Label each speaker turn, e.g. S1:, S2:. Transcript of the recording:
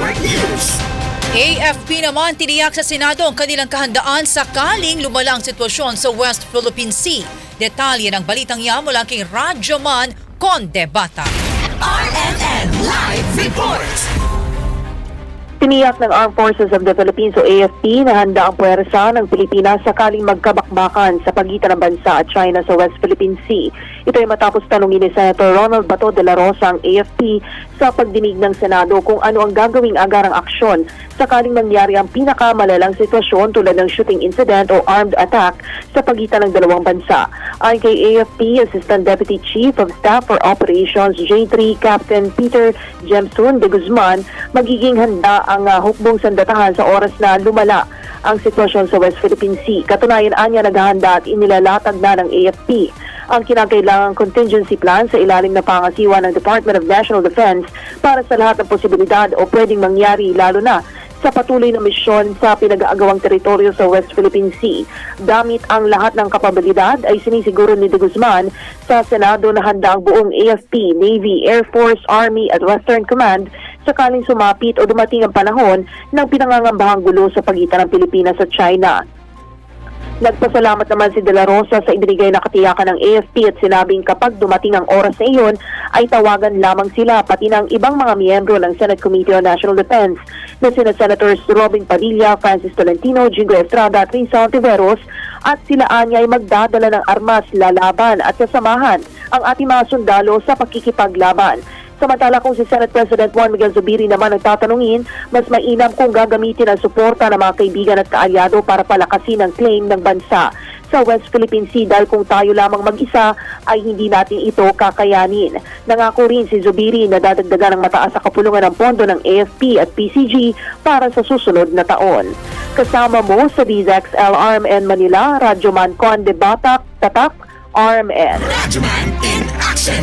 S1: Network News.
S2: AFP naman tiniyak sa Senado ang kanilang kahandaan sakaling lumala ang sitwasyon sa West Philippine Sea. Detalye ng balitang yan mula kay Radyoman Conde Bata.
S1: RNN Live Report.
S3: Tiniyak ng Armed Forces of the Philippines o AFP na handa ang puwersa ng Pilipinas sakaling magkabakbakan sa pagitan ng bansa at China sa West Philippine Sea. Ito ay matapos tanungin ni Senator Ronald Bato de la Rosa ang AFP sa pagdinig ng Senado kung ano ang gagawing agarang aksyon sakaling mangyari ang pinakamalalang sitwasyon tulad ng shooting incident o armed attack sa pagitan ng dalawang bansa. Ayon kay AFP, Assistant Deputy Chief of Staff for Operations J3 Captain Peter Jemson de Guzman, magiging handa ang uh, hukbong sandatahan sa oras na lumala ang sitwasyon sa West Philippine Sea. Katunayan anya naghahanda at inilalatag na ng AFP ang kinakailangang contingency plan sa ilalim na pangasiwa ng Department of National Defense para sa lahat ng posibilidad o pwedeng mangyari lalo na sa patuloy na misyon sa pinag-aagawang teritoryo sa West Philippine Sea. Gamit ang lahat ng kapabilidad ay sinisiguro ni De Guzman sa Senado na handa ang buong AFP, Navy, Air Force, Army at Western Command sakaling sumapit o dumating ang panahon ng pinangangambahang gulo sa pagitan ng Pilipinas at China. Nagpasalamat naman si De La Rosa sa ibinigay na katiyakan ng AFP at sinabing kapag dumating ang oras na iyon ay tawagan lamang sila pati ng ibang mga miyembro ng Senate Committee on National Defense na sina Senators Robin Padilla, Francis Tolentino, Jingo Estrada at Ontiveros at sila anya ay magdadala ng armas, lalaban at sasamahan ang ating mga sundalo sa pakikipaglaban. Samantala kung si Senate President Juan Miguel Zubiri naman ang tatanungin, mas mainam kung gagamitin ang suporta ng mga kaibigan at kaalyado para palakasin ang claim ng bansa sa West Philippine Sea dahil kung tayo lamang mag-isa ay hindi natin ito kakayanin. Nangako rin si Zubiri na dadagdagan ng mataas sa kapulungan ng pondo ng AFP at PCG para sa susunod na taon. Kasama mo sa DZXL RMN Manila, Radyo Man Conde Batak, Tatak, RMN.
S1: Radyoman in action.